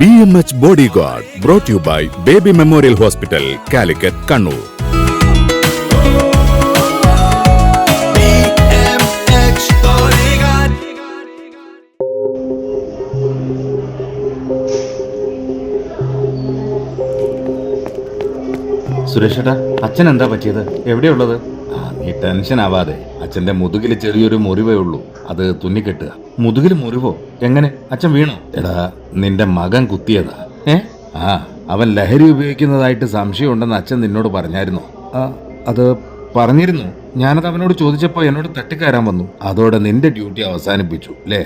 B M H bodyguard brought you by baby memorial hospital Calicut Kannur സുരേഷേട്ടാ അച്ഛൻ എന്താ പറ്റിയത് എവിടെയുള്ളത് ആ നീ ടെൻഷൻ ആവാതെ അച്ഛന്റെ മുതുകിൽ ചെറിയൊരു മുറിവേ ഉള്ളൂ അത് തുന്നിക്കെട്ടുക മുതുകിൽ മുറിവോ എങ്ങനെ അച്ഛൻ വീണോ എടാ നിന്റെ മകൻ കുത്തിയതാ ഏ ആ അവൻ ലഹരി ഉപയോഗിക്കുന്നതായിട്ട് സംശയമുണ്ടെന്ന് അച്ഛൻ നിന്നോട് പറഞ്ഞായിരുന്നു അത് പറഞ്ഞിരുന്നു ഞാനത് അവനോട് ചോദിച്ചപ്പോൾ എന്നോട് തട്ടിക്കയറാൻ വന്നു അതോടെ നിന്റെ ഡ്യൂട്ടി അവസാനിപ്പിച്ചു അല്ലേ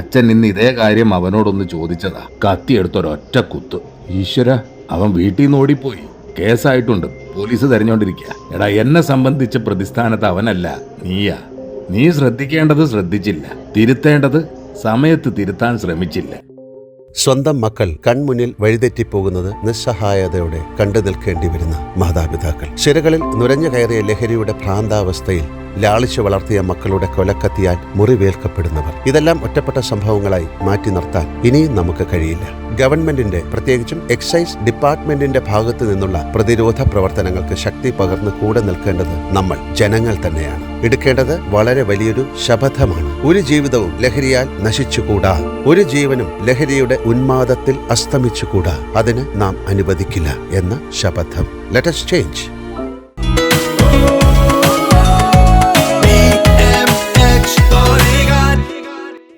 അച്ഛൻ ഇന്ന് ഇതേ കാര്യം അവനോടൊന്ന് ചോദിച്ചതാ കത്തിയെടുത്തൊരൊറ്റ കുത്ത് ഈശ്വര അവൻ വീട്ടിൽ നിന്ന് ഓടിപ്പോയി കേസായിട്ടുണ്ട് പോലീസ് തെരഞ്ഞോണ്ടിരിക്കുക എടാ എന്നെ സംബന്ധിച്ച പ്രതിസ്ഥാനത്ത് അവനല്ല നീയാ നീ ശ്രദ്ധിക്കേണ്ടത് ശ്രദ്ധിച്ചില്ല തിരുത്തേണ്ടത് സമയത്ത് തിരുത്താൻ ശ്രമിച്ചില്ല സ്വന്തം മക്കൾ കൺമുന്നിൽ വഴിതെറ്റിപ്പോകുന്നത് നിസ്സഹായതയോടെ കണ്ടു നിൽക്കേണ്ടി വരുന്ന മാതാപിതാക്കൾ ശിരകളിൽ നുരഞ്ഞു കയറിയ ലഹരിയുടെ ഭ്രാന്താവസ്ഥയിൽ ലാളിച്ചു വളർത്തിയ മക്കളുടെ കൊലക്കത്തിയാൽ മുറിവേൽക്കപ്പെടുന്നവർ ഇതെല്ലാം ഒറ്റപ്പെട്ട സംഭവങ്ങളായി മാറ്റി നിർത്താൻ ഇനിയും നമുക്ക് കഴിയില്ല ഗവൺമെന്റിന്റെ പ്രത്യേകിച്ചും എക്സൈസ് ഡിപ്പാർട്ട്മെന്റിന്റെ ഭാഗത്തു നിന്നുള്ള പ്രതിരോധ പ്രവർത്തനങ്ങൾക്ക് ശക്തി പകർന്ന് കൂടെ നിൽക്കേണ്ടത് നമ്മൾ ജനങ്ങൾ തന്നെയാണ് എടുക്കേണ്ടത് വളരെ വലിയൊരു ശപഥമാണ് ഒരു ജീവിതവും ലഹരിയാൽ നശിച്ചുകൂടാ ഒരു ജീവനും ലഹരിയുടെ ഉന്മാദത്തിൽ അസ്തമിച്ചുകൂടാ അതിന് നാം അനുവദിക്കില്ല എന്ന ശപഥം let's change